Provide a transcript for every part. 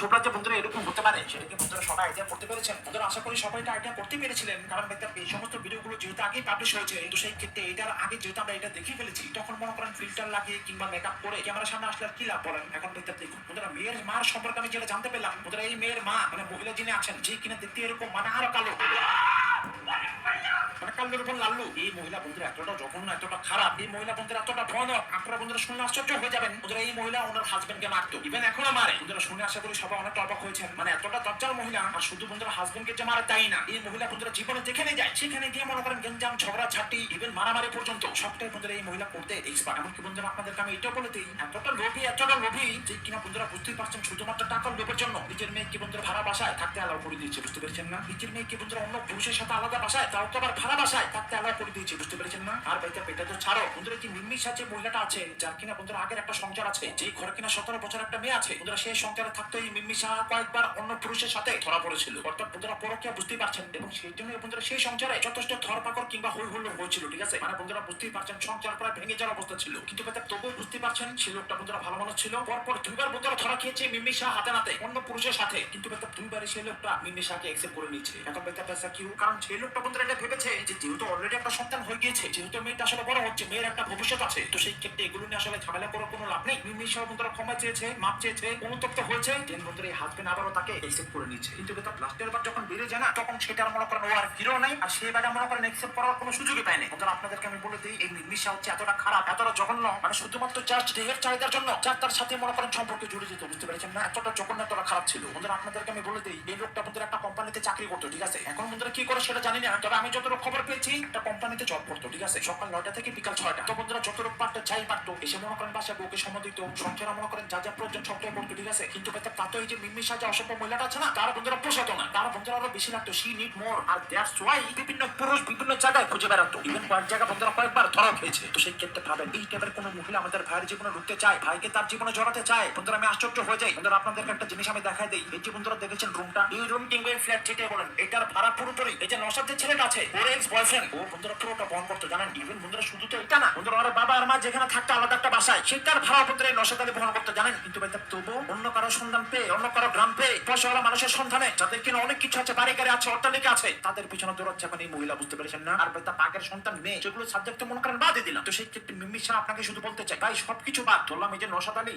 থোপড়া যে বন্ধুরা এরকম হতে পারে, সেটা কি বন্ধুরা সবাই আইডিয়া করতে পেরেছেন? বন্ধুরা, আশা করি সবাই এটা আইডিয়া করতে পেরেছিলেন। কারণ দেখতে এই সমস্ত ভিডিওগুলো যেহেতু আগেই পাবলিশ হয়েছে, কিন্তু সেই ক্ষেত্রে এটার আগে যেহেতু আমরা এটা দেখে ফেলেছি, তখন মনে করেন ফিল্টার লাগিয়ে কিংবা মেকআপ করে ক্যামেরার সামনে আসলে আর কি লাভ বলেন? এখন দেখতে দেখুন, বন্ধুরা, মেয়ের মার সম্পর্কে আমি যেটা জানতে পেলাম, বন্ধুরা, এই মেয়ের মা মানে মহিলা যিনি আছেন, যে কিনা দেখতে এরকম মানে আরও কালো। মানে ইভেন মানে মারামারি পর্যন্ত সবটাই বন্ধুরা এই মহিলা করতে এক্সপার্ট এমনকি বন্ধুরা, আপনাদেরকে আমি এটা বলে দিই, এতটা লোভী এতটা লোভী যে কিনা বন্ধুরা বুঝতেই পারছেন শুধুমাত্র টাকার লোভের জন্য নিজের মেয়েকে বন্ধুরা ভাড়া বাসায় থাকতে অ্যালাউ করে দিয়েছে। বুঝতে পেরেছেন না? নিজের মেয়েকে বন্ধুরা অন্য পুরুষের সাথে আলাদা বাসায় তাও তো আবার ভাড়া বাসায় থাকতে করে দিয়েছে, বুঝতে পেরেছেন না আর ভাইটা, পেটা তো ছাড়ো। বন্ধুরা যে নির্মিষা যে মহিলাটা আছে, যার কিনা বন্ধুরা আগের একটা সংসার আছে, যে ঘরে কিনা সতেরো বছর একটা মেয়ে আছে, বন্ধুরা সেই সংসারে থাকতে এই মিমিষা কয়েকবার অন্য পুরুষের সাথে ধরা পড়েছিল। অর্থাৎ বন্ধুরা পরকিয়া বুঝতেই পারছেন, এবং সেই জন্য বন্ধুরা সেই সংসারে যথেষ্ট ধরপাকড় কিংবা হই হুল্লোড় হয়েছিল, ঠিক আছে? মানে বন্ধুরা বুঝতেই পারছেন, সংসার প্রায় ভেঙে যাওয়ার অবস্থা ছিল। কিন্তু বেটা তবুও বুঝতে পারছেন, সেই লোকটা বন্ধুরা ভালো মানুষ ছিল। পরপর দুইবার বন্ধুরা ধরা খেয়েছে মিমিষা হাতে নাতে, অন্য পুরুষের সাথে। কিন্তু বেটা দুইবারই সেই লোকটা মিমিষাকে একসেপ্ট করে নিয়েছে। এখন পেশা কি কারণ সেই লোকটা বন্ধুরা এটা ভেবেছে যে যেহেতু অলরেডি একটা সন্তান হয়ে গিয়েছে, যেহেতু মেয়েটা আসলে বড় হচ্ছে, মেয়ের একটা ভবিষ্যৎ আছে, তো সেই ক্ষেত্রে এগুলো নিয়ে আসলে ঝামেলা করার কোনো লাভ নেই। মিমিষা বন্ধুরা ক্ষমা চেয়েছে, মাপ চেয়েছে, অনুতপ্ত হয়েছে। দেন বন্ধুরা এই হাজবেন্ড আবারও তাকে একসেপ্ট করে নিয়েছে। কিন্তু বেটা লাস্টের বার যখন বেড়ে যায় না, তখন সেটার মনে করেন ও আর হিরো নাই, আর সে বেটা মনে করেন একসেপ্ট করার কোনো সুযোগই পায় না বন্ধুরা, আপনাদেরকে আমি বলে দিই, এই মিমিষা হচ্ছে এতটা খারাপ, এতটা জঘন্য মানে শুধুমাত্র জাস্ট দেহের চাহিদার জন্য, যার তার সাথে মনে করেন সম্পর্কে জুড়ে যেত, বুঝতে পেরেছেন না? এতটা জঘন্য, এতটা খারাপ ছিল। বন্ধুরা, আপনাদেরকে আমি বলে দিই, এই লোকটা বন্ধুরা একটা কোম্পানিতে চাকরি করতো, ঠিক আছে? এখন বন্ধুরা কি করে সেটা জানি না তবে আমি যতটুকু খবর পেয়েছি, একটা কোম্পানিতে জব করতো, ঠিক আছে? সকাল নয়টা থেকে বিকাল ছয়টা। তো বন্ধুরা, যতটুকু পারতো যাই পারতো। এসে মনে করেন বাসা বউকে সময় দিত মনে করেন যা যা প্রয়োজন সবটাই করতো, ঠিক আছে? কিন্তু বেটা তা তো এই যে মিম্মি সাজা অসভ্য মহিলাটা আছে না, তার বন্ধুরা পোষাতো না। তার বন্ধুরা আরও বেশি লাগতো সি নিড মোর আর দ্যাটস ওয়াই বিভিন্ন পুরুষ বিভিন্ন জায়গায় খুঁজে বেড়াতো। ইভেন কয়েক জায়গা বন্ধুরা কয়েকবার ধরা খেয়েছে। তো সেই ক্ষেত্রে ভাবেন, এই টাইপের কোনো মহিলা আমাদের ভাইয়ের জীবনে ঢুকতে চায়, ভাইকে তার জীবনে জড়াতে চায়? বন্ধুরা, আমি আশ্চর্য হয়ে যাই। বন্ধুরা, আপনাদেরকে একটা জিনিস আমি দেখাই দিই। এই যে বন্ধুরা দেখেছেন রুমটা এই রুম কিংবা ফ্ল্যাট যেটাই বলেন, এটার ভাড়া পুরোপুরি। এই যে যে ছেলেটা আছে বয়ফ্রেন্ড বন্ধুরা করতো ইভেন বন্ধুরা শুধু তো এটা না, বন্ধুরা ওর বাবা আর মা যেখানে থাকতো আলাদা একটা বাসায় ভাড়া নসাদ বহন করতে জানেন, কিন্তু ভাই তবু অন্য কারও সন্ধান পেয়ে, অন্য কারও গ্রাম পেয়ে পয়সাওয়ালা মানুষের সন্ধানে, যাদের কিনা অনেক কিছু আছে, বাড়ি গাড়ি আছে, অট্টালিকা আছে, তাদের পিছনে দৌড়াচ্ছে এখন এই মহিলা, বুঝতে পেরেছেন না? আর তা পাকের সন্তান মেয়ে, যেগুলো সাবজেক্ট মনে করেন বাদে দিলাম। তো সেই ক্ষেত্রে মিম্মি আপনাকে শুধু বলতে চাই, ভাই সবকিছু বাদ, ধরলাম এই যে নসাদ আলী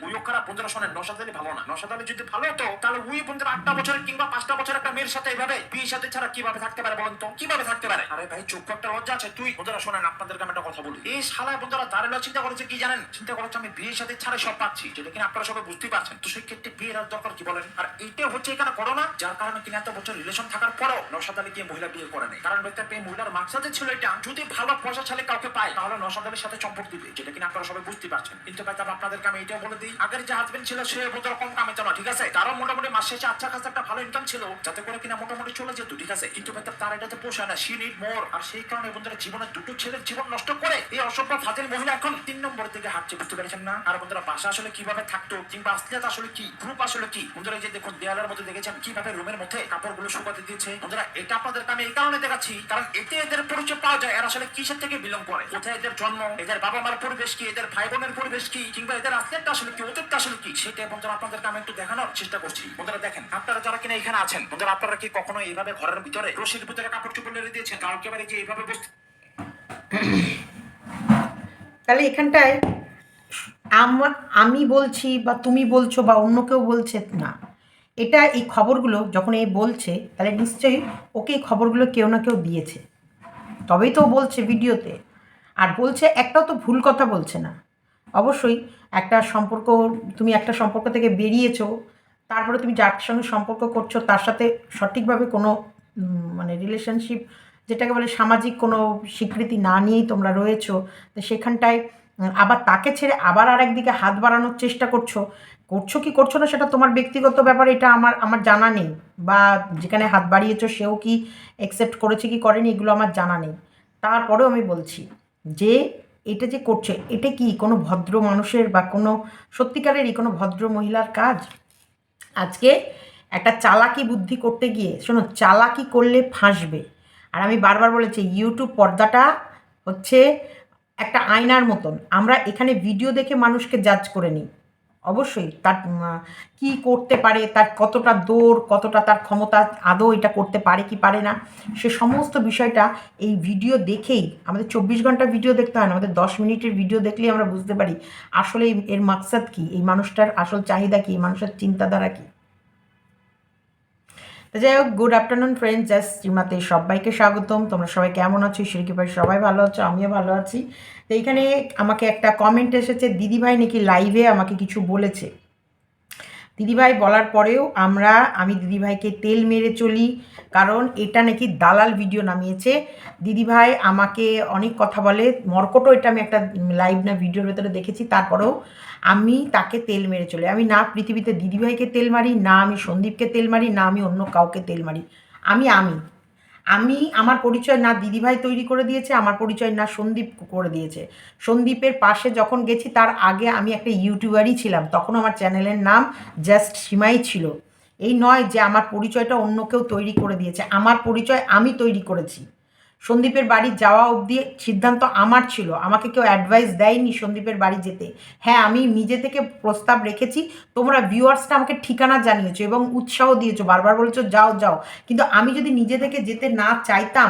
বন্ধুরা শোনেন ভালো না আলী যদি ভালো হতো, তাহলে উই বন্ধুরা আটটা বছরের কিংবা পাঁচটা বছর একটা মেয়ের সাথে এইভাবে বিয়ে সাথে ছাড়া কীভাবে থাকতে পারে বলেন তো? কীভাবে থাকতে পারে। আরে ভাই, চোখ একটা লজ্জা আছে। তুই, বন্ধুরা, শোনেন আপনাদেরকে আমি একটা কথা বলি। এই শালায় বন্ধুরা দাঁড়াল চিন্তা করেছে কি জানেন? চিন্তা করেছে আমি বিয়ের সাথে ছাড়া সব পাচ্ছি। যেটা কিনা আপনারা সবাই বুঝতেই পারছেন। তো সেই ক্ষেত্রে বিয়ের আর দরকার কি বলেন? আর এইটা হচ্ছে এখানে করোনা, যার কারণে কিনা এত বছর রিলেশন থাকার পরও আলী গিয়ে মহিলা বিয়ে করে নেই। কারণ ব্যক্তি পেয়ে মহিলার মাকসাদে ছিল এটা, যদি ভালো পয়সা ছেলে কাউকে পায়, তাহলে আলীর সাথে চম্পট দিবে। যেটা কিনা আপনারা সবাই বুঝতে পারছেন। কিন্তু ভাই তবে আপনাদেরকে আমি এটাও বলে দিই। আগের যে হাজবেন্ড ছিল, সে বোধহয় কম কামে না, ঠিক আছে? তারও মোটামুটি মাস শেষে আচ্ছা কাছে একটা ভালো ইনকাম ছিল, যাতে করে কিনা মোটামুটি চলে যেত, ঠিক আছে? কিন্তু ভাই, তার এটাতে পোষায় না সি নিড মোর আর সেই কারণে বন্ধুরা জীবনের দুটো ছেলের জীবন নষ্ট করে এই অসভ্য ফাজিল মহিলা এখন তিন নম্বর থেকে হাঁটছে, বুঝতে পেরেছেন না? আর বন্ধুরা বাসা আসলে কীভাবে থাকতো কিংবা আসলিয়াত আসলে কি, গ্রুপ আসলে কি? বন্ধুরা যে দেখুন, দেয়ালের মধ্যে দেখেছেন কীভাবে রুমের মধ্যে কাপড়গুলো শুকাতে দিয়েছে। বন্ধুরা এটা আপনাদেরকে আমি এই কারণে দেখাচ্ছি, কারণ এতে এদের পরিচয় পাওয়া যায় এরা আসলে কিসের থেকে বিলং করে। কোথায় এদের জন্ম, এদের বাবা মার পরিবেশ কি, এদের ভাই বোনের পরিবেশ কি, কিংবা এদের আসলিয়াতটা আসলে কি, অতীতটা আসলে কি? সেটা বন্ধুরা আপনাদেরকে আমি একটু দেখানোর চেষ্টা করছি। বন্ধুরা দেখেন, আপনারা যারা কিনা এখানে আছেন, বন্ধুরা আপনারা কি কখনো এইভাবে ঘরের ভিতরে রশির ভিতরে কাপড় চোপড় দিয়েছেন এবারে যে এইভাবে বসতে তাহলে এখানটায় আম- আমি বলছি বা তুমি বলছো বা অন্য কেউ বলছে না। এটা এই খবরগুলো যখন এই বলছে, তাহলে নিশ্চয়ই ওকে এই খবরগুলো কেউ না কেউ দিয়েছে। তবেই তো বলছে ভিডিওতে। আর বলছে একটাও তো ভুল কথা বলছে না। অবশ্যই একটা সম্পর্ক, তুমি একটা সম্পর্ক থেকে বেরিয়েছো, তারপরে তুমি যার সঙ্গে সম্পর্ক করছ, তার সাথে সঠিকভাবে কোনো মানে রিলেশনশিপ যেটাকে বলে সামাজিক কোনো স্বীকৃতি না নিয়েই তোমরা রয়েছো, তো সেখানটায় আবার তাকে ছেড়ে আবার আর একদিকে হাত বাড়ানোর চেষ্টা করছ। করছ কি করছ না সেটা তোমার ব্যক্তিগত ব্যাপার, এটা আমার আমার জানা নেই। বা যেখানে হাত বাড়িয়েছো সেও কি অ্যাকসেপ্ট করেছে কি করেনি এগুলো আমার জানা নেই। তারপরেও আমি বলছি যে এটা যে করছে, এটা কি কোনো ভদ্র মানুষের বা কোনো সত্যিকারেরই কোনো ভদ্র মহিলার কাজ? আজকে একটা চালাকি বুদ্ধি করতে গিয়ে, শোনো, চালাকি করলে ফাঁসবে। আর আমি বারবার বলেছি ইউটিউব পর্দাটা হচ্ছে একটা আয়নার মতন। আমরা এখানে ভিডিও দেখে মানুষকে জাজ করে নিই। অবশ্যই তার কি করতে পারে, তার কতটা দৌড় কতটা তার ক্ষমতা, আদৌ এটা করতে পারে কি পারে না, সে সমস্ত বিষয়টা এই ভিডিও দেখেই, আমাদের চব্বিশ ঘণ্টা ভিডিও দেখতে হয় না, আমাদের দশ মিনিটের ভিডিও দেখলেই আমরা বুঝতে পারি আসলে এর মাকসাদ কি, এই মানুষটার আসল চাহিদা কি, এই মানুষের চিন্তাধারা কি। তো যাই হোক গুড আফটারনুন ফ্রেন্ডস জাস্ট শ্রীমাতে সবাইকে স্বাগতম। তোমরা সবাই কেমন আছো? ঈশ্বরী ভাই, সবাই ভালো আছো? আমিও ভালো আছি। তো এখানে আমাকে একটা কমেন্ট এসেছে, দিদিভাই নাকি লাইভে আমাকে কিছু বলেছে? দিদিভাই বলার পরেও আমরা, আমি দিদিভাইকে তেল মেরে চলি, কারণ এটা নাকি দালাল ভিডিও নামিয়েছে। দিদিভাই আমাকে অনেক কথা বলে মর্কটও এটা আমি একটা লাইভ না, ভিডিওর ভেতরে দেখেছি, তারপরেও আমি তাকে তেল মেরে চলি। আমি না পৃথিবীতে দিদিভাইকে তেল মারি, না আমি সন্দীপকে তেল মারি, না আমি অন্য কাউকে তেল মারি। আমি আমি। আমি আমার পরিচয় না দিদিভাই তৈরি করে দিয়েছে, আমার পরিচয় না সন্দীপ করে দিয়েছে। সন্দীপের পাশে যখন গেছি, তার আগে আমি একটা ইউটিউবারই ছিলাম। তখন আমার চ্যানেলের নাম জাস্ট সীমাই ছিল। এই নয় যে আমার পরিচয়টা অন্য কেউ তৈরি করে দিয়েছে। আমার পরিচয় আমি তৈরি করেছি। সন্দীপের বাড়ি যাওয়া অবধি সিদ্ধান্ত আমার ছিল। আমাকে কেউ অ্যাডভাইস দেয়নি সন্দীপের বাড়ি যেতে। হ্যাঁ আমি নিজে থেকে প্রস্তাব রেখেছি। তোমরা ভিউয়ার্সটা আমাকে ঠিকানা জানিয়েছো এবং উৎসাহ দিয়েছ। বারবার বলেছ, যাও যাও। কিন্তু আমি যদি নিজে থেকে যেতে না চাইতাম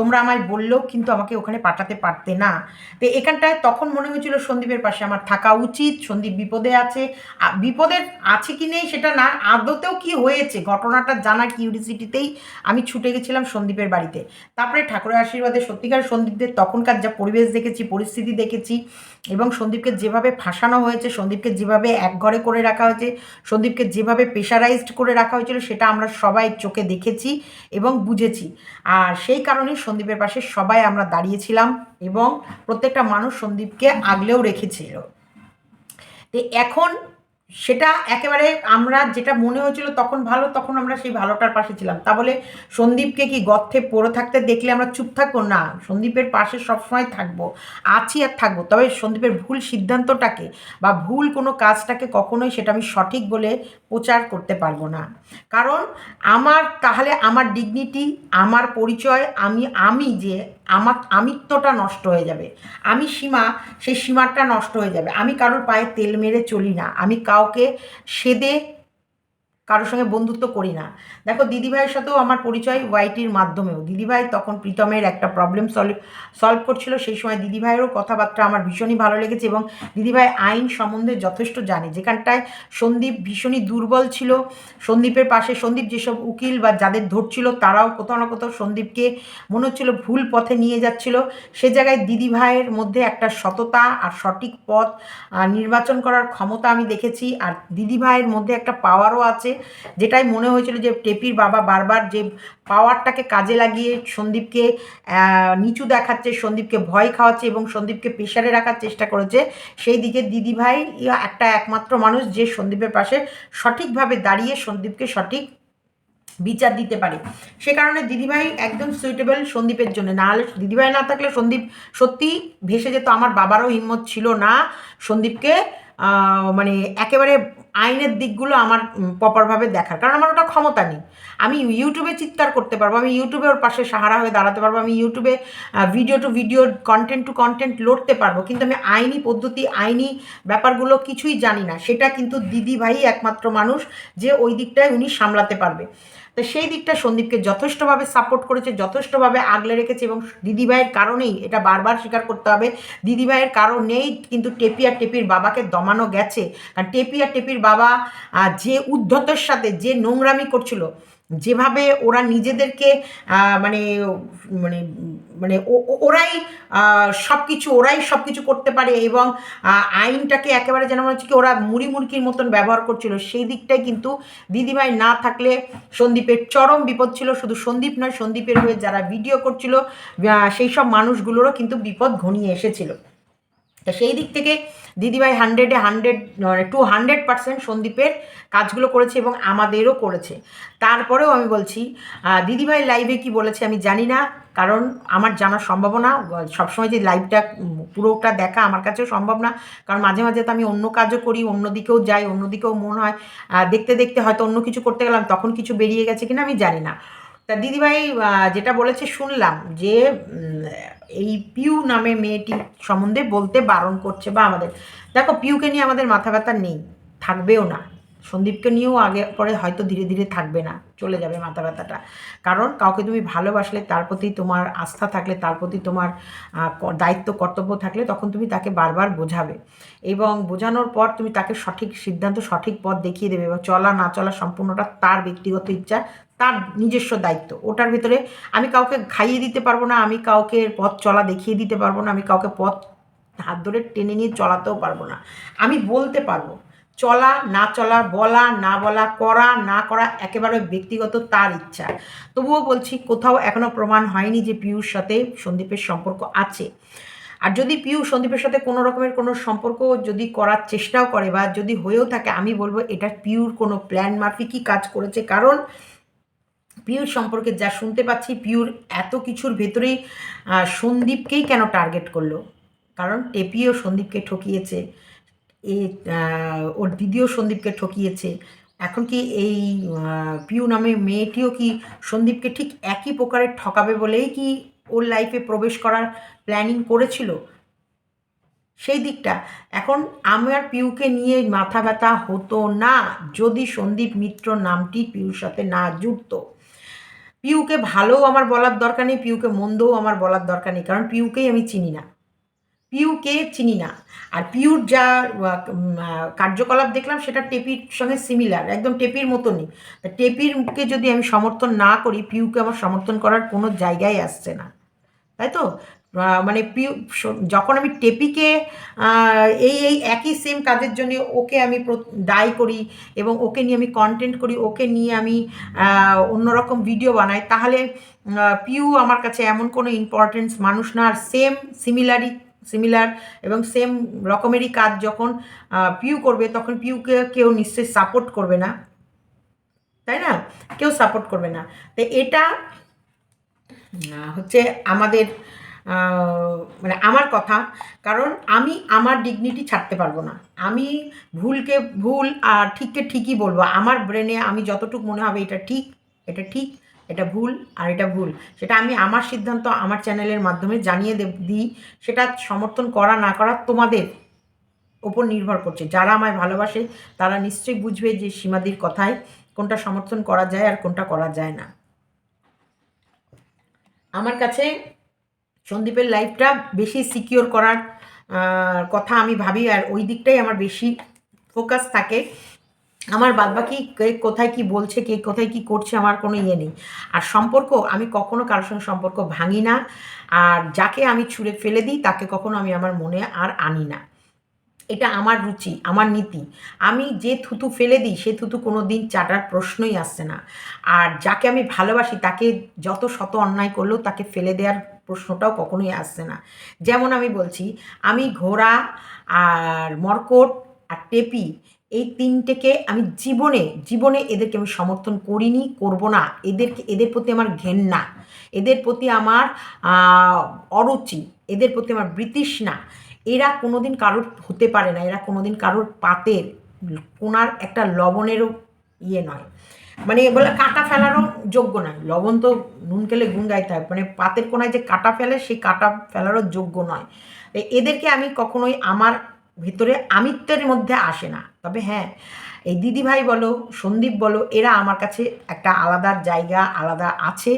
তোমরা আমায় বললেও কিন্তু আমাকে ওখানে পাঠাতে পারতে না। তো এখানটায় তখন মনে হয়েছিল সন্দীপের পাশে আমার থাকা উচিত, সন্দীপ বিপদে আছে। বিপদের আছে কি নেই সেটা না, আদতেও কি হয়েছে, ঘটনাটা জানার কিউরিসিটিতেই আমি ছুটে গেছিলাম সন্দীপের বাড়িতে। তারপরে ঠাকুরের আশীর্বাদে সত্যিকার সন্দীপদের তখনকার যা পরিবেশ দেখেছি, পরিস্থিতি দেখেছি এবং সন্দীপকে যেভাবে ফাঁসানো হয়েছে, সন্দীপকে যেভাবে এক ঘরে করে রাখা হয়েছে, সন্দীপকে যেভাবে প্রেশারাইজড করে রাখা হয়েছিল সেটা আমরা সবাই চোখে দেখেছি এবং বুঝেছি। আর সেই কারণেই সন্দীপের পাশে সবাই আমরা দাঁড়িয়েছিলাম এবং প্রত্যেকটা মানুষ সন্দীপকে আগলেও রেখেছিল। তো এখন সেটা একেবারে আমরা যেটা মনে হয়েছিল তখন ভালো, তখন আমরা সেই ভালোটার পাশে ছিলাম। তা বলে সন্দীপকে কি গর্থে পড়ে থাকতে দেখলে আমরা চুপ থাকব? না, সন্দীপের পাশে সবসময় থাকব, আছি আর থাকব। তবে সন্দীপের ভুল সিদ্ধান্তটাকে বা ভুল কোনো কাজটাকে কখনোই সেটা আমি সঠিক বলে প্রচার করতে পারব না। কারণ আমার, তাহলে আমার ডিগনিটি আমার পরিচয়, আমি আমি যে আমার আমিত্বটা নষ্ট হয়ে যাবে। আমি সীমা, সেই সীমাটা নষ্ট হয়ে যাবে। আমি কারোর পায়ে তেল মেরে চলি না। আমি কাউকে সেদে কারোর সঙ্গে বন্ধুত্ব করি না। দেখো, দিদিভাইয়ের সাথেও আমার পরিচয় ওয়াইটির মাধ্যমেও। দিদিভাই তখন প্রীতমের একটা প্রবলেম সলভ সলভ করছিল, সেই সময় দিদিভাইয়েরও কথাবার্তা আমার ভীষণই ভালো লেগেছে এবং দিদিভাই আইন সম্বন্ধে যথেষ্ট জানে। যেখানটায় সন্দীপ ভীষণই দুর্বল ছিল, সন্দীপের পাশে সন্দীপ যেসব উকিল বা যাদের ধরছিল, তারাও কোথাও না কোথাও সন্দীপকে মনে হচ্ছিল ভুল পথে নিয়ে যাচ্ছিল। সে জায়গায় দিদিভাইয়ের মধ্যে একটা সততা আর সঠিক পথ নির্বাচন করার ক্ষমতা আমি দেখেছি। আর দিদিভাইয়ের মধ্যে একটা পাওয়ারও আছে। যেটাই মনে হয়েছিল যে টেপির বাবা বারবার যে পাওয়ারটাকে কাজে লাগিয়ে সন্দীপকে নিচু দেখাচ্ছে, সন্দীপকে ভয় খাওয়াচ্ছে এবং সন্দীপকে প্রেশারে রাখার চেষ্টা করেছে, সেই দিকে দিদিভাই একটা একমাত্র মানুষ যে সন্দীপের পাশে সঠিকভাবে দাঁড়িয়ে সন্দীপকে সঠিক বিচার দিতে পারে। সে কারণে দিদিভাই একদম সুইটেবল সন্দীপের জন্য। না হলে দিদিভাই না থাকলে সন্দীপ সত্যি ভেসে যেত। আমার বাবারও হিম্মত ছিল না সন্দীপকে মানে একেবারে আইনের দিকগুলো আমার প্রপারভাবে দেখার। কারণ আমার ওটা ক্ষমতা নেই। আমি ইউটিউবে চিৎকার করতে পারব, আমি ইউটিউবে ওর পাশে সাহারা হয়ে দাঁড়াতে পারব, আমি ইউটিউবে video to video content to content লড়তে পারব। কিন্তু আমি আইনি পদ্ধতি, আইনি ব্যাপারগুলো কিছুই জানি না। সেটা কিন্তু দিদি ভাই একমাত্র মানুষ যে ওই দিকটায় উনি সামলাতে পারবে। তো সেই দিকটা সন্দীপকে যথেষ্টভাবে সাপোর্ট করেছে, যথেষ্টভাবে আগলে রেখেছে এবং দিদিভাইয়ের কারণেই এটা বারবার স্বীকার করতে হবে। দিদিভাইয়ের কারণেই কিন্তু টেপি আর টেপির বাবাকে দমানো গেছে। কারণ টেপি আর টেপির বাবা যে উদ্ধতের সাথে যে নোংরামি করছিল যেভাবে ওরা নিজেদেরকে মানে মানে মানে ওরাই সব কিছু ওরাই সব কিছু করতে পারে এবং আইনটাকে একেবারে যেন মনে হচ্ছে কি ওরা মুড়ি মুড়কির মতন ব্যবহার করছিল, সেই দিকটাই কিন্তু দিদিভাই না থাকলে সন্দীপের চরম বিপদ ছিল। শুধু সন্দীপ নয়, সন্দীপের হয়ে যারা ভিডিও করছিল সেই সব মানুষগুলোরও কিন্তু বিপদ ঘনিয়ে এসেছিল। তা সেই দিক থেকে দিদিভাই হান্ড্রেডে হান্ড্রেড টু হান্ড্রেড পার্সেন্ট সন্দীপের কাজগুলো করেছে এবং আমাদেরও করেছে। তারপরেও আমি বলছি দিদিভাই লাইভে কি বলেছে আমি জানি না, কারণ আমার জানার সম্ভাবনা, সবসময় যে লাইভটা পুরোটা দেখা আমার কাছেও সম্ভব না, কারণ মাঝে মাঝে তো আমি অন্য কাজও করি অন্যদিকেও যাই অন্যদিকেও মন হয় দেখতে দেখতে হয়তো অন্য কিছু করতে গেলাম, তখন কিছু বেরিয়ে গেছে কিনা আমি জানি না। তা দিদিভাই যেটা বলেছে শুনলাম যে এই পিউ নামে মেয়েটি সম্বন্ধে বলতে বারণ করছে বা আমাদের দেখো, পিউকে নিয়ে আমাদের মাথা ব্যথা নেই, থাকবেও না। সন্দীপকে নিয়েও আগে পরে হয়তো ধীরে ধীরে থাকবে না, চলে যাবে মাথা ব্যথাটা। কারণ কাউকে তুমি ভালোবাসলে তার প্রতি তোমার আস্থা থাকলে, তার প্রতি তোমার দায়িত্ব, কর্তব্য থাকলে তখন তুমি তাকে বারবার বোঝাবে। এবং বোঝানোর পর তুমি তাকে সঠিক সিদ্ধান্ত, সঠিক পথ দেখিয়ে দেবে এবং চলা, না চলা সম্পূর্ণটা তার ব্যক্তিগত ইচ্ছা, তার নিজস্ব দায়িত্ব। ওটার ভিতরে আমি কাউকে খাইয়ে দিতে পারব না, আমি কাউকে পথ চলা দেখিয়ে দিতে পারব না, আমি কাউকে পথ, হাত ধরে টেনে নিয়ে চলাতেও পারব না। আমি বলতে পারব চলা, না চলা, বলা, না বলা, করা, না করা, একেবারে ব্যক্তিগত তার ইচ্ছা। তবুও বলছি, কোথাও এখনও প্রমাণ হয়নি যে পিউর সাথে সন্দীপের সম্পর্ক আছে। আর যদি পিউ সন্দীপের সাথে কোনো রকমের কোনো সম্পর্ক যদি করার চেষ্টাও করে বা যদি হয়েও থাকে, আমি বলব এটা পিউর কোনো প্ল্যান মাফিকই কাজ করেছে। কারণ পিউর সম্পর্কে যা শুনতে পাচ্ছি, পিউর এত কিছুর ভেতরেই সন্দীপকেই কেন টার্গেট করল? কারণ টেপিও সন্দীপকে ঠকিয়েছে। এ ওর দিদিও সন্দীপকে ঠকিয়েছে। এখন কি এই পিউ নামে মেয়েটিও কি সন্দীপকে ঠিক একই প্রকারের ঠকাবে বলেই কি ওর লাইফে প্রবেশ করার প্ল্যানিং করেছিল? সেই দিকটা। এখন আমার পিউকে নিয়ে মাথা ব্যথা হতো না যদি সন্দীপ মিত্র নামটি পিউর সাথে না জুড়তো। পিউকে ভালোও আমার বলার দরকার নেই, পিউকে মন্দও আমার বলার দরকার নেই, কারণ পিউকেই আমি চিনি না। পিউকে চিনি না। আর পিউর যা কার্যকলাপ দেখলাম, সেটা টেপির সঙ্গে সিমিলার একদম টেপির মতনই। তা টেপিরকে যদি আমি সমর্থন না করি, পিউকে আমার সমর্থন করার কোনো জায়গায় আসছে না। তাই তো? মানে পিউ যখন আমি টেপিকে এই এই একই সেম কাজের জন্য ওকে আমি দায়ী করি এবং ওকে নিয়ে আমি কন্টেন্ট করি, ওকে নিয়ে আমি অন্যরকম ভিডিও বানাই, তাহলে পিউ আমার কাছে এমন কোনো ইম্পর্টেন্স মানুষ না। আর সেম সিমিলারি সিমিলার এবং সেম রকমেরই কাজ যখন পিউ করবে, তখন পিউকে কেউ নিশ্চয়ই সাপোর্ট করবে না। তাই না? কেউ সাপোর্ট করবে না। তো এটা হচ্ছে আমাদের মানে আমার কথা। কারণ আমি আমার ডিগনিটি ছাড়তে পারব না। আমি ভুলকে ভুল আর ঠিককে ঠিকই বলব। আমার ব্রেনে আমি যতটুকু মনে হবে এটা ঠিক এটা ঠিক। এটা ভুল আর এটা ভুল। সেটা আমি আমার সিদ্ধান্ত আমার চ্যানেলের মাধ্যমে জানিয়ে দিই। সেটা সমর্থন করা না করা তোমাদের ওপর নির্ভর করছে। যারা আমায় ভালোবাসে, তারা নিশ্চয়ই বুঝবে যে সীমাদির কথায় কোনটা সমর্থন করা যায় আর কোনটা করা যায় না। আমার কাছে সন্দীপের লাইফটা বেশি সিকিওর করার কথা আমি ভাবি আর ওই দিকটাই আমার বেশি ফোকাস থাকে। আমার বাদবাকি কে কোথায় কি বলছে, কে কোথায় কি করছে আমার কোনো ইয়ে নেই। আর সম্পর্ক, আমি কখনো কারোর সঙ্গে সম্পর্ক ভাঙি না। আর যাকে আমি ছুঁড়ে ফেলে দিই, তাকে কখনো আমি আমার মনে আর আনি না। এটা আমার রুচি, আমার নীতি। আমি যে থুতু ফেলে দিই, সে থুতু কোনো দিন চাটার প্রশ্নই আসছে না। আর যাকে আমি ভালোবাসি, তাকে যত শত অন্যায় করলেও তাকে ফেলে দেওয়ার প্রশ্নটাও কখনোই আসছে না। যেমন আমি বলছি, আমি ঘোড়া আর মর্কট আর টেপি এই তিনটেকে আমি জীবনে জীবনে এদেরকে আমি সমর্থন করিনি, করব না। এদেরকে, এদের প্রতি আমার ঘেন্না। এদের প্রতি আমার অরুচি। এদের প্রতি আমার বৃতৃষ্ণা। এরা কোনোদিন কারোর হতে পারে না। এরা কোনোদিন কারোর পাতের, কোনার একটা লবণেরও ইয়ে নয়। মানে বলে কাটা ফেলারও যোগ্য নয়। লবণ তো নুন খেলে গুণ গাইতে হয়। মানে পাতের কোনায় যে কাটা ফেলে, সেই কাটা ফেলারও যোগ্য নয়। এদেরকে আমি কখনোই আমার ভিতরে আমিত্বের মধ্যে আসে না। তবে হ্যাঁ এই দিদিভাই বলো, সন্দীপ বলো, এরা আমার কাছে একটা আলাদা জায়গা, আলাদা আছে।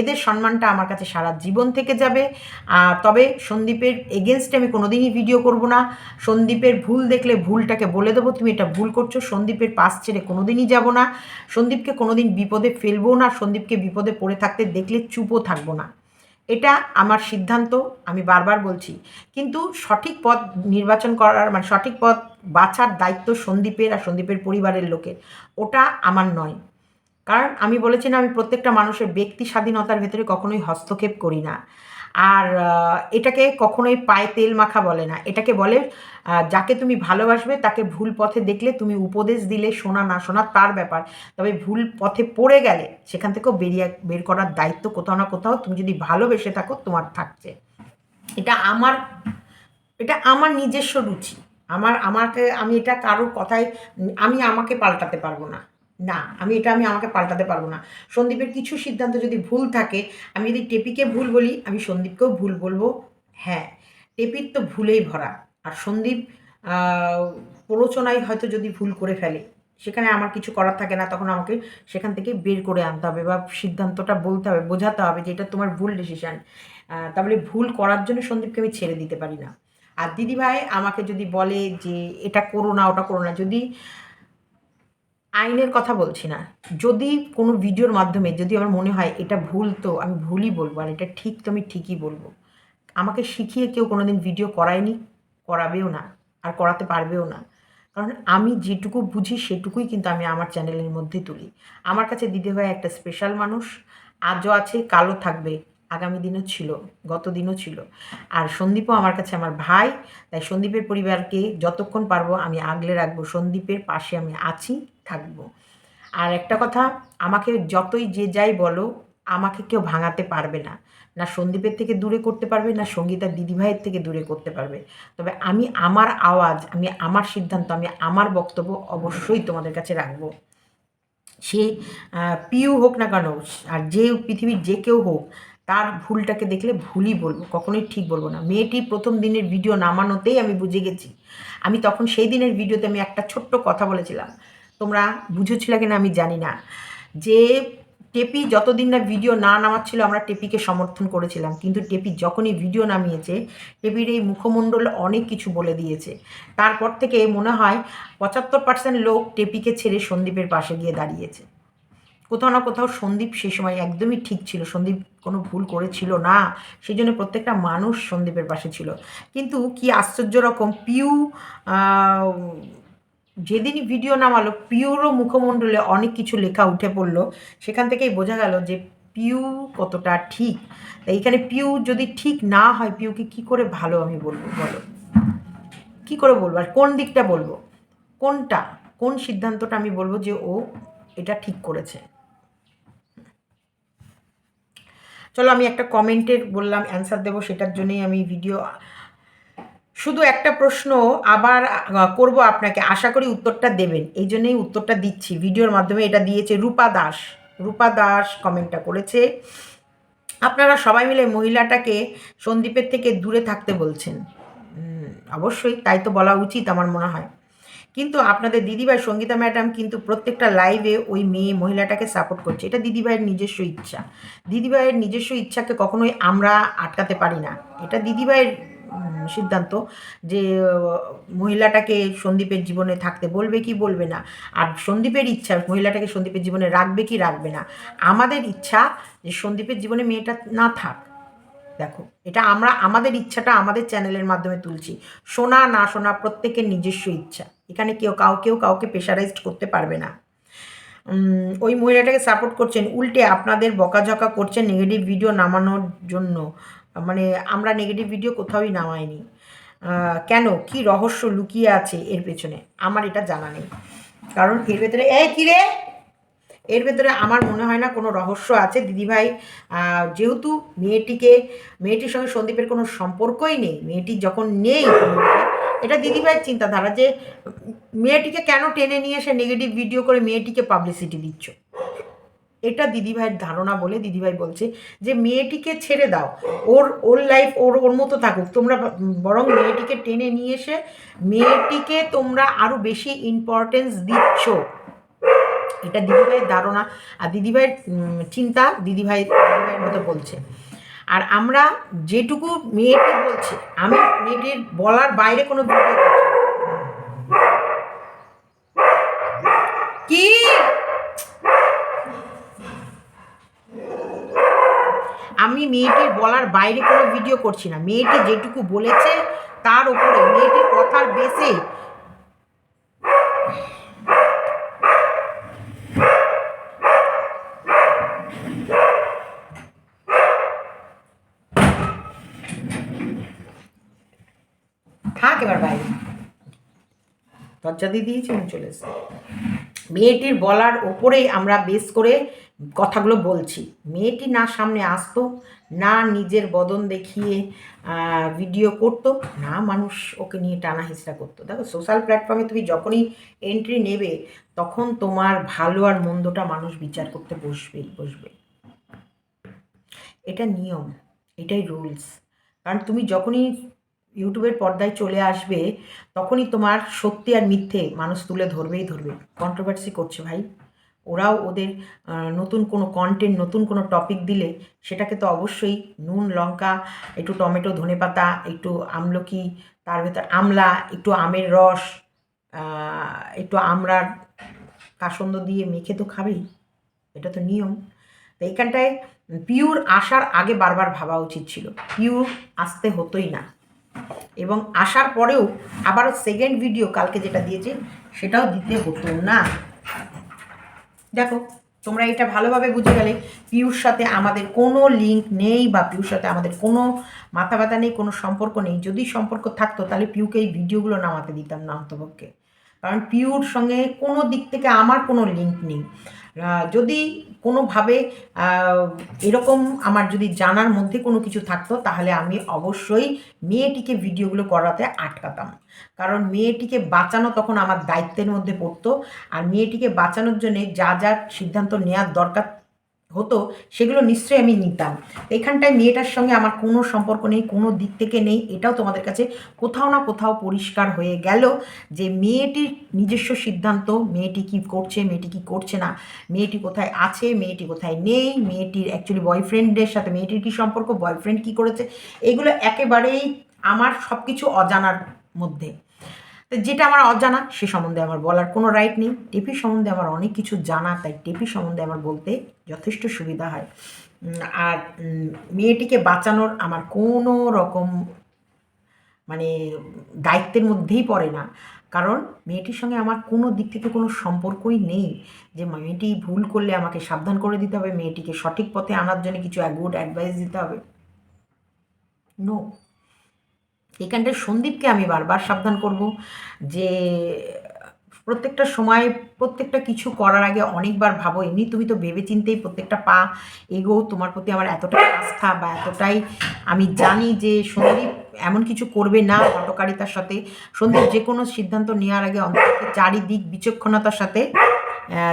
এদের সম্মানটা আমার কাছে সারা জীবন থেকে যাবে। আর তবে সন্দীপের এগেনস্টে আমি কোনোদিনই ভিডিও করব না। সন্দীপের ভুল দেখলে ভুলটাকে বলে দেবো, তুমি এটা ভুল করছ, সন্দীপের পাশ ছেড়ে কোনোদিনই যাব না। সন্দীপকে কোনোদিন বিপদে ফেলব না, সন্দীপকে বিপদে পড়ে থাকতে দেখলে চুপও থাকব না। এটা আমার সিদ্ধান্ত, আমি বারবার বলছি। কিন্তু সঠিক পথ নির্বাচন করার মানে সঠিক পথ বাছার দায়িত্ব সন্দীপের আর সন্দীপের পরিবারের লোকের। ওটা আমার নয়। কারণ আমি বলেছি না, আমি প্রত্যেকটা মানুষের ব্যক্তি স্বাধীনতার ভেতরে কখনোই হস্তক্ষেপ করি না। আর এটাকে কখনোই পায়ে তেল মাখা বলে না। এটাকে বলে যাকে তুমি ভালোবাসবে তাকে ভুল পথে দেখলে তুমি উপদেশ দিলে শোনা না শোনা তার ব্যাপার। তবে ভুল পথে পড়ে গেলে সেখান থেকেও বেরিয়ে, বের করার দায়িত্ব কোথাও না কোথাও তুমি যদি ভালোবেসে থাকো তোমার থাকছে। এটা আমার এটা আমার নিজস্ব রুচি। আমার, আমাকে, আমি এটা কারোর কথায়, আমি আমাকে পাল্টাতে পারব না। না, আমি এটা আমি আমাকে পাল্টাতে পারব না। সন্দীপের কিছু সিদ্ধান্ত যদি ভুল থাকে, আমি যদি টেপিকে ভুল বলি, আমি সন্দীপকেও ভুল বলব। হ্যাঁ টেপির তো ভুলেই ভরা। আর সন্দীপ প্ররোচনায় হয়তো যদি ভুল করে ফেলে, সেখানে আমার কিছু করার থাকে না, তখন আমাকে সেখান থেকে বের করে আনতে হবে বা সিদ্ধান্তটা বলতে হবে, বোঝাতে হবে যে এটা তোমার ভুল ডিসিশান তাহলে ভুল করার জন্য সন্দীপকে আমি ছেড়ে দিতে পারি না। আর দিদিভাই আমাকে যদি বলে যে এটা করো না, ওটা করো না, যদি আইনের কথা বলছি না। যদি কোনো ভিডিওর মাধ্যমে যদি আমার মনে হয় এটা ভুল, তো আমি ভুলই বলব। আর এটা ঠিক, তো আমি ঠিকই বলব। আমাকে শিখিয়ে কেউ কোনো দিন ভিডিও করায়নি, করাবেও না, আর করাতে পারবেও না। কারণ আমি যেটুকু বুঝি, সেটুকুই কিন্তু আমি আমার চ্যানেলের মধ্যে তুলি। আমার কাছে দিদিভাই একটা স্পেশাল মানুষ, আজও আছে কালো থাকবে, আগামী দিনও ছিল, গত দিনও ছিল। আর সন্দীপও আমার কাছে আমার ভাই, তাই সন্দীপের পরিবারকে যতক্ষণ পারব আমি আগলে রাখব। সন্দীপের পাশে আমি আছি। থাকব। আর একটা কথা, আমাকে যতই যে যাই বলো, আমাকে কেউ ভাঙাতে পারবে না। না সন্দীপের থেকে দূরে করতে পারবে, না সঙ্গীতা দিদিভাইয়ের থেকে দূরে করতে পারবে। তবে আমি আমার আওয়াজ, আমি আমার সিদ্ধান্ত, আমি আমার বক্তব্য অবশ্যই তোমাদের কাছে রাখব। সে পিউ হোক না কেন, আর যে পৃথিবীর যে কেউ হোক, তার ভুলটাকে দেখলে ভুলই বলব, কখনোই ঠিক বলব না। মেয়েটি প্রথম দিনের ভিডিও নামানোতেই আমি বুঝে গেছি। আমি তখন সেই দিনের ভিডিওতে আমি একটা ছোট্ট কথা বলেছিলাম। তোমরা বুঝেছিলে কিনা আমি জানি না। যে টেপি যতদিন না ভিডিও না নামাচ্ছিল, আমরা টেপিকে সমর্থন করেছিলাম। কিন্তু টেপি যখনই ভিডিও নামিয়েছে, টেপির এই মুখমণ্ডল অনেক কিছু বলে দিয়েছে। তারপর থেকে মনে হয় পঁচাত্তর পার্সেন্ট লোক টেপিকে ছেড়ে সন্দীপের পাশে গিয়ে দাঁড়িয়েছে। কোথাও না কোথাও সন্দীপ সে সময় একদমই ঠিক ছিল। সন্দীপ কোনো ভুল করেছিল না। সেই জন্য প্রত্যেকটা মানুষ সন্দীপের পাশে ছিল। কিন্তু কি আশ্চর্য রকম, পিউ যেদিনই ভিডিও নামালো পিউরও মুখমণ্ডলে অনেক কিছু লেখা উঠে পড়ল। সেখান থেকেই বোঝা গেল যে পিউ কতটা ঠিক। তাই এখানে পিউ যদি ঠিক না হয় পিউকে কি করে ভালো আমি বলব, বলো? কি করে বলব? আর কোন দিকটা বলব? কোনটা? কোন সিদ্ধান্তটা আমি বলব যে ও এটা ঠিক করেছে? চলো আমি একটা কমেন্টের বললাম অ্যান্সার দেবো, সেটার জন্যই আমি ভিডিও শুধু একটা প্রশ্ন আবার করব আপনাকে। আশা করি উত্তরটা দেবেন। এই জন্যই উত্তরটা দিচ্ছি। ভিডিওর মাধ্যমে এটা দিয়েছে রূপা দাস। রূপা দাস কমেন্টটা করেছে, আপনারা সবাই মিলে মহিলাটাকে সন্দীপের থেকে দূরে থাকতে বলছেন। অবশ্যই তাই তো বলা উচিত আমার মনে হয়। কিন্তু আপনাদের দিদিভাই সঙ্গীতা ম্যাডাম কিন্তু প্রত্যেকটা লাইভে ওই মেয়ে মহিলাটাকে সাপোর্ট করছে। এটা দিদিভাইয়ের নিজস্ব ইচ্ছা। দিদিভাইয়ের নিজস্ব ইচ্ছাকে কখনোই আমরা আটকাতে পারি না। এটা দিদিভাইয়ের সিদ্ধান্ত যে মহিলাটাকে সন্দীপের জীবনে থাকতে বলবে কি বলবে না? আর সন্দীপের ইচ্ছা, মহিলাটাকে সন্দীপের জীবনে রাখবে কি রাখবে না? আমাদের ইচ্ছা যে সন্দীপের জীবনে মেয়েটা না থাক। দেখো, এটা আমরা, আমাদের ইচ্ছাটা আমাদের চ্যানেলের মাধ্যমে তুলছি। শোনা, না শোনা প্রত্যেকের নিজস্ব ইচ্ছা। এখানে কেউ কাউকেও কাউকে প্রেশারাইজড করতে পারবে না। ওই মহিলাটাকে সাপোর্ট করছেন, উল্টে আপনাদের বকাঝকা করছেন নেগেটিভ ভিডিও নামানোর জন্য। মানে আমরা নেগেটিভ ভিডিও কোথাওই নামাইনি। কেন? কি রহস্য লুকিয়ে আছে এর পেছনে? আমার এটা জানা নেই। কারণ এর ভেতরে, এ, কি রে? এর ভেতরে আমার মনে হয় না কোনো রহস্য আছে। দিদিভাই যেহেতু মেয়েটিকে, মেয়েটির সঙ্গে সন্দীপের কোনো সম্পর্কই নেই, মেয়েটি যখন নেই এটা দিদিভাইয়ের চিন্তাধারা যে, মেয়েটিকে কেন টেনে নিয়ে এসে নেগেটিভ ভিডিও করে মেয়েটিকে পাবলিসিটি দিচ্ছ? এটা দিদিভাইয়ের ধারণা বলে দিদিভাই বলছে যে মেয়েটিকে ছেড়ে দাও। ওর ওর লাইফ ওর ওর মতো থাকুক। তোমরা বরং মেয়েটিকে টেনে নিয়ে এসে মেয়েটিকে তোমরা আরও বেশি ইম্পর্টেন্স দিচ্ছ। এটা দিদিভাইয়ের ধারণা। আর দিদিভাইয়ের চিন্তা দিদিভাই, দিদিভাইয়ের মতো বলছে। আর আমরা যেটুকু মেয়েটি বলছে, আমি মেয়েটির বলার বাইরে কোনো। কি? আমি মেয়েটির বলার বাইরে কোনো ভিডিও করছি না। মেয়েটি যেটুকু বলেছে, তার উপরে মেয়েটির কথার বেসে থাক এবার বাইরে দরজা দিয়ে দিয়েছি চলে এসেছি। মেয়েটির বলার ওপরেই আমরা বেশ করে কথাগুলো বলছি। মেয়েটি না সামনে আসতো, না নিজের বদন দেখিয়ে ভিডিও করতো, না মানুষ ওকে নিয়ে টানা হিসরা করতো। দেখো সোশ্যাল প্ল্যাটফর্মে তুমি যখনই এন্ট্রি নেবে, তখন তোমার ভালো আর মন্দটা মানুষ বিচার করতে বসবেই বসবে। এটা নিয়ম, এটাই রুলস কারণ তুমি যখনই ইউটিউবের পর্দায় চলে আসবে, তখনই তোমার সত্যি আর মিথ্যে মানুষ তুলে ধরবেই ধরবে। কন্ট্রোভার্সি করছে ভাই। ওরাও ওদের নতুন কোনো কন্টেন্ট নতুন কোনো টপিক দিলে সেটাকে তো অবশ্যই নুন, লঙ্কা, একটু টমেটো, ধনেপাতা, একটু আমলকি, তার ভেতর আমলা, একটু আমের রস একটু আমড়ার কাসন্দ দিয়ে মেখে তো খাবেই, এটা তো নিয়ম। তো এইখানটায় পিওর আসার আগে বারবার ভাবা উচিত ছিল পিওর আসতে হতোই না। এবং আসার পরেও আবারও সেকেন্ড ভিডিও কালকে যেটা দিয়েছে, সেটাও দিতে হতো না। দেখো, তোমরা এটা ভালোভাবে বুঝে গেলে পিউর সাথে আমাদের কোনো লিঙ্ক নেই বা পিউর সাথে আমাদের কোনো মাথা ব্যথা নেই, কোনো সম্পর্ক নেই। যদি সম্পর্ক থাকতো তাহলে পিউকে এই ভিডিওগুলো নামাতে দিতাম না অন্তপক্ষে। কারণ পিউর সঙ্গে কোনো দিক থেকে আমার কোনো লিঙ্ক নেই। যদি কোনোভাবে এরকম আমার যদি জানার মধ্যে কোনো কিছু থাকতো, তাহলে আমি অবশ্যই মেয়েটিকে ভিডিওগুলো করাতে আটকাতাম। কারণ মেয়েটিকে বাঁচানো তখন আমার দায়িত্বের মধ্যে পড়তো। আর মেয়েটিকে বাঁচানোর জন্যে যা যা সিদ্ধান্ত নেওয়ার দরকার হতো, সেগুলো নিশ্চয়ই আমি নিতাম। এখানটায় মেয়েটার সঙ্গে আমার কোনো সম্পর্ক নেই, কোনো দিক থেকে নেই, এটাও তোমাদের কাছে কোথাও না কোথাও পরিষ্কার হয়ে গেল যে মেয়েটির নিজস্ব সিদ্ধান্ত, মেয়েটি কি করছে, মেয়েটি কি করছে না, মেয়েটি কোথায় আছে, মেয়েটি কোথায় নেই, মেয়েটির অ্যাকচুয়ালি বয়ফ্রেন্ডের সাথে মেয়েটির কি সম্পর্ক বয়ফ্রেন্ড কি করেছে, এগুলো একেবারেই আমার সব কিছু অজানার মধ্যে। তো যেটা আমার অজানা, সে সম্বন্ধে আমার বলার কোনো রাইট নেই। টেপি সম্বন্ধে আমার অনেক কিছু জানা, তাই টেপি সম্বন্ধে আমার বলতে যথেষ্ট সুবিধা হয়। আর মেয়েটিকে বাঁচানোর আমার কোনো রকম মানে দায়িত্বের মধ্যেই পড়ে না। কারণ মেয়েটির সঙ্গে আমার কোনো দিক থেকে কোনো সম্পর্কই নেই। যে মেয়েটি ভুল করলে আমাকে সাবধান করে দিতে হবে, মেয়েটিকে সঠিক পথে আনার জন্য কিছু গুড অ্যাডভাইস দিতে হবে। নো এখানটায় সন্দীপকে আমি বারবার সাবধান করব যে প্রত্যেকটা সময় প্রত্যেকটা কিছু করার আগে অনেকবার ভাবো এমনি তুমি তো ভেবে চিন্তেই প্রত্যেকটা পা এগো তোমার প্রতি আমার এতটাই আস্থা বা এতটাই আমি জানি যে সন্দীপ এমন কিছু করবে না হটকারিতার সাথে। সন্দীপ যে কোনো সিদ্ধান্ত নেওয়ার আগে অন্তত চারিদিক বিচক্ষণতার সাথে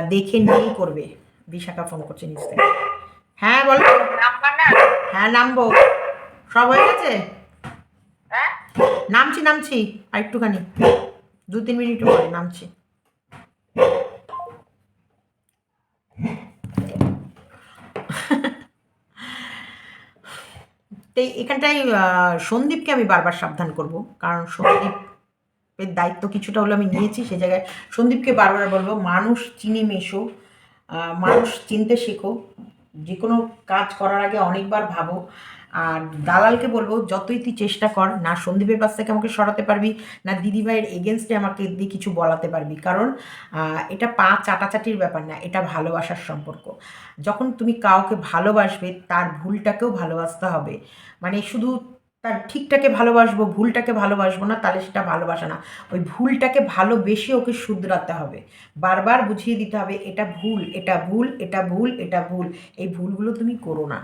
দেখে নিয়েই করবে। বিশাখা ফোন করছে থেকে। হ্যাঁ বলো। হ্যাঁ নামবো। সব হয়ে গেছে? নামছি নামছি। আর একটুখানি। দু তিন মিনিট পরে নামছি। তো এখানটায় আহ, সন্দীপকে আমি বারবার সাবধান করব। কারণ সন্দীপের দায়িত্ব কিছুটা হলো আমি নিয়েছি। সে জায়গায় সন্দীপকে বারবার বলব মানুষ চিনি মেশো মানুষ চিনতে শেখো। যে কোনো কাজ করার আগে অনেকবার ভাবো। আর দালালকে বলব, যতই তুই চেষ্টা কর, না সন্দীপের পাশ থেকে আমাকে সরাতে পারবি, না দিদিভাইয়ের এগেনস্টে আমাকে দিয়ে কিছু বলাতে পারবি। কারণ এটা পা চাটাচাটির ব্যাপার না, এটা ভালোবাসার সম্পর্ক। যখন তুমি কাউকে ভালোবাসবে, তার ভুলটাকেও ভালোবাসতে হবে। মানে শুধু তার ঠিকটাকে ভালোবাসবো, ভুলটাকে ভালোবাসবো না, তাহলে সেটা ভালোবাসা না। ওই ভুলটাকে ভালোবেসে ওকে শুধরাতে হবে। বারবার বুঝিয়ে দিতে হবে, এটা ভুল এটা ভুল এটা ভুল এটা ভুল। এই ভুলগুলো তুমি করো না।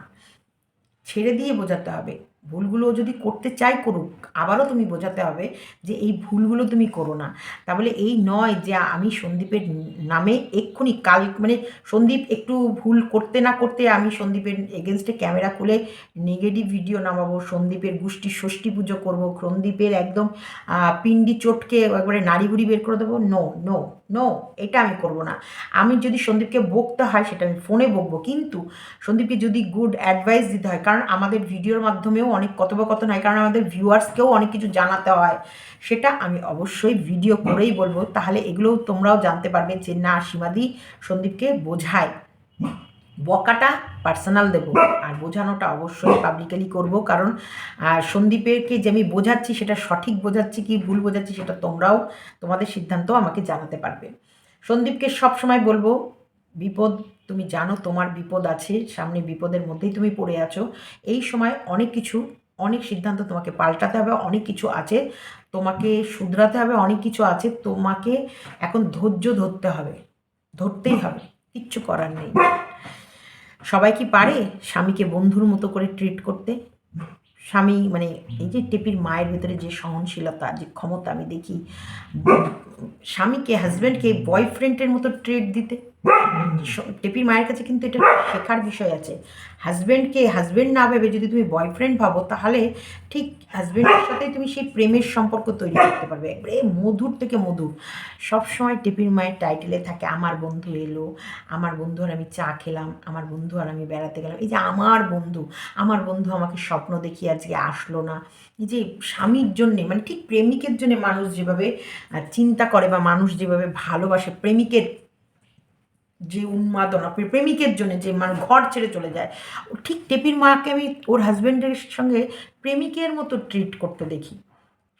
ছেড়ে দিয়ে বোঝাতে হবে। ভুলগুলো যদি করতে চাই করুক, আবারও তুমি বোঝাতে হবে যে এই ভুলগুলো তুমি করো না। তাহলে এই নয় যে আমি সন্দীপের নামে এক্ষুনি কাল মানে সন্দীপ একটু ভুল করতে না করতে আমি সন্দীপের এগেনস্টে ক্যামেরা খুলে নেগেটিভ ভিডিও নামাবো, সন্দীপের গোষ্ঠী ষষ্ঠী পুজো করব, সন্দীপের একদম পিন্ডি চটকে একবারে নাড়ি বুড়ি বের করে দেবো নো নো নো এটা আমি করব না। আমি যদি সন্দীপকে বকতে হয় সেটা আমি ফোনে বকবো, কিন্তু সন্দীপকে যদি গুড অ্যাডভাইস দিতে হয়, কারণ আমাদের ভিডিওর মাধ্যমেও অনেক কথোপকথন হয়, কারণ আমাদের ভিউয়ার্সকেও অনেক কিছু জানাতে হয়। সেটা আমি অবশ্যই ভিডিও করেই বলব। তাহলে এগুলোও তোমরাও জানতে পারবে যে না, সীমাদি সন্দীপকে বোঝায়। বকাটা পার্সোনাল দেবো, আর বোঝানোটা অবশ্যই পাবলিকালি করব, কারণ সন্দীপেরকে যে আমি বোঝাচ্ছি, সেটা সঠিক বোঝাচ্ছি কি ভুল বোঝাচ্ছি, সেটা তোমরাও, তোমাদের সিদ্ধান্ত আমাকে জানাতে পারবে। সন্দীপকে সব সময় বলব বিপদ, তুমি জানো তোমার বিপদ আছে, সামনে বিপদের মধ্যেই তুমি পড়ে আছো। এই সময় অনেক কিছু, অনেক সিদ্ধান্ত তোমাকে পাল্টাতে হবে, অনেক কিছু আছে, তোমাকে শুধরাতে হবে, অনেক কিছু আছে, তোমাকে এখন ধৈর্য ধরতে হবে, ধরতেই হবে, কিচ্ছু করার নেই। সবাই কি পারে স্বামীকে বন্ধুর মতো করে ট্রিট করতে? স্বামী মানে এই যে টেপির মায়ের ভিতরে যে সহনশীলতা, যে ক্ষমতা, আমি দেখি, স্বামীকে হাজব্যান্ডকে বয়ফ্রেন্ডের মতো ট্রিট দিতে। টেপির মায়ের কাছে কিন্তু এটা শেখার বিষয় আছে। হাজব্যান্ডকে হাজব্যান্ড না ভেবে যদি তুমি বয়ফ্রেন্ড ভাবো, তাহলে ঠিক হাজব্যান্ডের সাথে তুমি সেই প্রেমের সম্পর্ক তৈরি করতে পারবে। একবারে মধুর থেকে মধুর। সবসময় টেপির মায়ের টাইটেলে থাকে, আমার বন্ধু এলো, আমার বন্ধু আর আমি চা খেলাম, আমার বন্ধু আর আমি বেড়াতে গেলাম। এই যে আমার বন্ধু আমার বন্ধু আমাকে স্বপ্ন দেখিয়ে আজকে আসলো না। এই যে স্বামীর জন্যে মানে ঠিক প্রেমিকের জন্য মানুষ যেভাবে চিন্তা করে বা মানুষ যেভাবে ভালোবাসে, প্রেমিকের যে উন্মাদনা প্রেমিকের জন্য যে মানে ঘর ছেড়ে চলে যায়। ঠিক টেপির মাকে আমি ওর হাজব্যান্ডের সঙ্গে প্রেমিকের মতো ট্রিট করতে দেখি।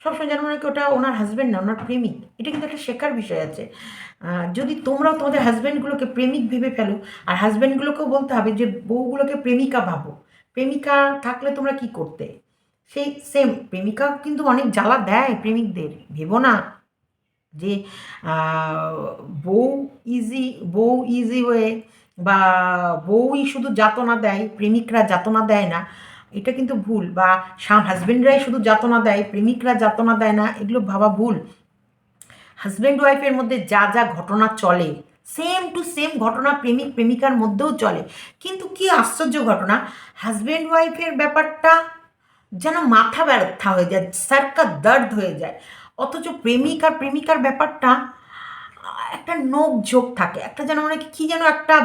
সবসময় যেন মনে কি ওটা ওনার হাজব্যান্ড না, ওনার প্রেমিক। এটা কিন্তু একটা শেখার বিষয় আছে। যদি তোমরাও তোমাদের হাজব্যান্ডগুলোকে প্রেমিক ভেবে ফেলো, আর হাজব্যান্ডগুলোকেও বলতে হবে যে বউগুলোকে প্রেমিকা ভাবো। প্রেমিকা থাকলে তোমরা কি করতে? সেই সেম প্রেমিকা কিন্তু অনেক জ্বালা দেয় প্রেমিকদের, ভেবো না। যে বউ ইজি বউ ইজি ওয়ে বা বউই শুধু যাতনা দেয়, প্রেমিকরা যাতনা দেয় না, এটা কিন্তু ভুল বা হাজব্যান্ডরাই শুধু যাতনা দেয়, প্রেমিকরা যাতনা দেয় না, এগুলো ভাবা ভুল। হাজব্যান্ড ওয়াইফের মধ্যে যা যা ঘটনা চলে সেম টু সেম ঘটনা প্রেমিক, প্রেমিকার মধ্যেও চলে। কিন্তু কি আশ্চর্য ঘটনা হাজব্যান্ড ওয়াইফের ব্যাপারটা যেন মাথা ব্যথা হয়ে যায় সারকা দর্দ হয়ে যায়। অথচ প্রেমিক আর প্রেমিকার ব্যাপারটা, একটা নোক ঝোঁক থাকে। একটা যেন মানে কী যেন একটা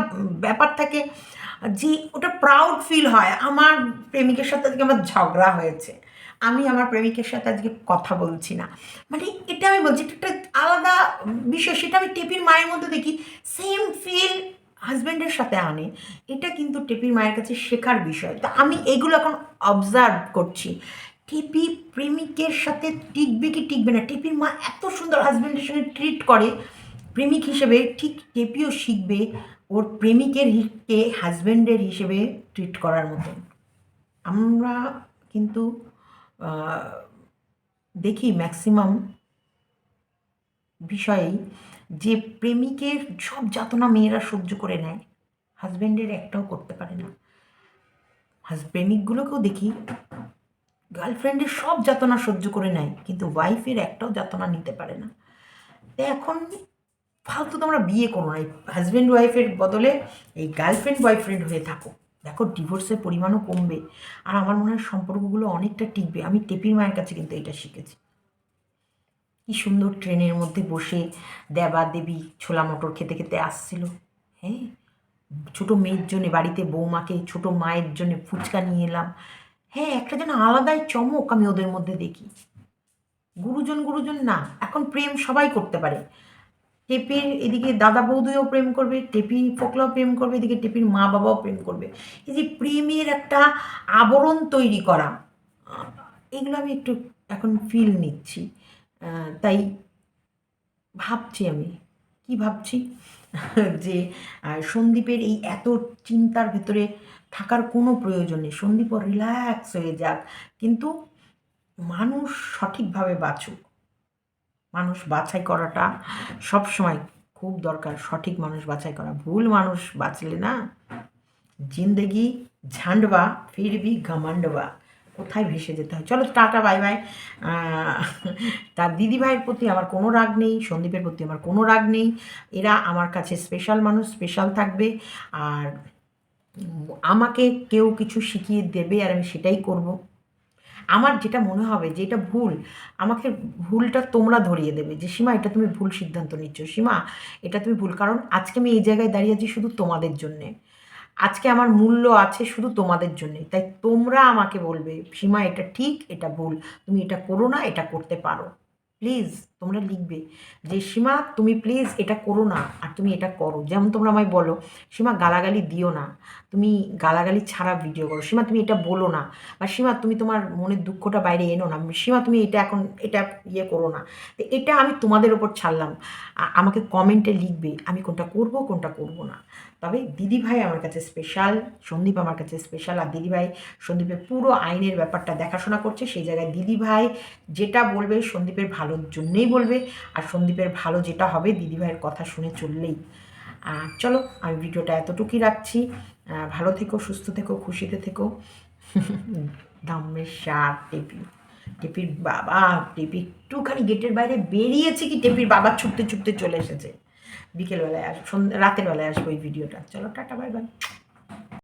ব্যাপার থাকে যে ওটা প্রাউড ফিল হয়। আমার প্রেমিকের সাথে আজকে আমার ঝগড়া হয়েছে। আমি আমার প্রেমিকের সাথে আজকে কথা বলছি না। মানে এটা আমি বলছি, এটা একটা আলাদা বিষয়, সেটা আমি টেপির মায়ের মধ্যে দেখি। সেম ফিল হাজব্যান্ডের সাথে আনে। এটা কিন্তু টেপির মায়ের কাছে শেখার বিষয়। তো আমি এগুলো এখন অবজার্ভ করছি। টেপি প্রেমিকের সাথে টিকবে কি টিকবে না? টেপির মা এত সুন্দর হাজব্যান্ডের সঙ্গে ট্রিট করে। প্রেমিক হিসেবে ঠিক টেপিও শিখবে ওর প্রেমিকের কে হাজব্যান্ডের হিসেবে ট্রিট করার মতন আমরা কিন্তু দেখি ম্যাক্সিমাম বিষয়েই যে প্রেমিকের সব যাতনা মেয়েরা সহ্য করে নেয় হাজব্যান্ডের একটাও করতে পারে না। হাজ প্রেমিকগুলোকেও দেখি। গার্লফ্রেন্ডের সব যাতনা সহ্য করে নেয়, কিন্তু ওয়াইফের একটাও যাতনা নিতে পারে না। এখন ফালতু তোমরা বিয়ে করো না, এই হাজব্যান্ড ওয়াইফের বদলে এই গার্লফ্রেন্ড বয়ফ্রেন্ড হয়ে থাকো। দেখো ডিভোর্সের পরিমাণও কমবে, আর আমার মনে হয় সম্পর্কগুলো অনেকটা টিকবে। আমি টেপির মায়ের কাছে কিন্তু এটা শিখেছি। কি সুন্দর ট্রেনের মধ্যে বসে দেবা দেবী ছোলা মটর খেতে খেতে আসছিল। হ্যাঁ ছোটো মেয়ের জন্যে বাড়িতে বৌমাকে, ছোটো মায়ের জন্যে ফুচকা নিয়ে এলাম। হ্যাঁ একটা যেন আলাদাই চমক আমি ওদের মধ্যে দেখি। গুরুজন গুরুজন না, এখন প্রেম সবাই করতে পারে। টেপির এদিকে দাদা বৌদিও প্রেম করবে, টেপি ফোকলাও প্রেম করবে, এদিকে টেপির মা বাবাও প্রেম করবে। এই যে প্রেমের একটা আবরণ তৈরি করা, এগুলো আমি একটু এখন ফিল নিচ্ছি। তাই ভাবছি আমি। কি ভাবছি? যে সন্দীপের এই এত চিন্তার ভেতরে থাকার কোনো প্রয়োজন নেই। সন্দীপ রিল্যাক্স হয়ে যাক। কিন্তু মানুষ সঠিকভাবে বাঁচুক। মানুষ বাছাই করাটা সব সময় খুব দরকার। সঠিক মানুষ বাছাই করা। ভুল মানুষ বাঁচলে না, জিন্দেগি ঝান্ডবা, ফিরবি ঘমান্ডবা। কোথায় ভেসে যেতে হয়? চলো টাটা বাই বাই তার দিদি ভাইয়ের প্রতি আমার কোনো রাগ নেই, সন্দীপের প্রতি আমার কোনো রাগ নেই। এরা আমার কাছে স্পেশাল মানুষ স্পেশাল থাকবে। আর আমাকে কেউ কিছু শিখিয়ে দেবে আর আমি সেটাই করব। আমার যেটা মনে হবে যে এটা ভুল, আমাকে ভুলটা তোমরা ধরিয়ে দেবে যে, সীমা, এটা তুমি ভুল সিদ্ধান্ত নিচ্ছ। সীমা, এটা তুমি ভুল। কারণ আজকে আমি এই জায়গায় দাঁড়িয়ে আছি শুধু তোমাদের জন্যে। আজকে আমার মূল্য আছে শুধু তোমাদের জন্যে তাই তোমরা আমাকে বলবে, সীমা, এটা ঠিক, এটা ভুল। তুমি এটা করো না, এটা করতে পারো। প্লিজ, তোমরা লিখবে যে, সীমা, তুমি প্লিজ এটা করো না, আর তুমি এটা করো। যেমন তোমরা আমায় বলো, সীমা, গালাগালি দিও না। তুমি গালাগালি ছাড়া ভিডিও করো। সীমা, তুমি এটা বলো না। বা সীমা, তুমি তোমার মনের দুঃখটা বাইরে এনো না। সীমা, তুমি এটা এখন, এটা ইয়ে করো না। তো এটা আমি তোমাদের ওপর ছাড়লাম। আমাকে কমেন্টে লিখবে, আমি কোনটা করব কোনটা করব না। তবে দিদিভাই আমার কাছে স্পেশাল সন্দীপ আমার কাছে স্পেশাল আর দিদিভাই সন্দীপের পুরো আইনের ব্যাপারটা দেখাশোনা করছে, সেই জায়গায় দিদিভাই যেটা বলবে সন্দীপের ভালোর জন্যেই বলবে, আর সন্দীপের ভালো যেটা হবে দিদিভাইয়ের কথা শুনে চললেই। চলো, আমি ভিডিওটা এতটুকুই রাখছি। ভালো থেকো, সুস্থ থেকো, খুশিতে থেকো। দামের সার টেপি। টেপির বাবা, টেপি একটুখানি গেটের বাইরে বেরিয়েছে কি? টেপির বাবা ছুটতে ছুটতে চলে এসেছে। বিকেলবেলায় সন্ধ্যা রাতের বেলায় আসব এই ভিডিওটা। চলো টাটা বাই বাই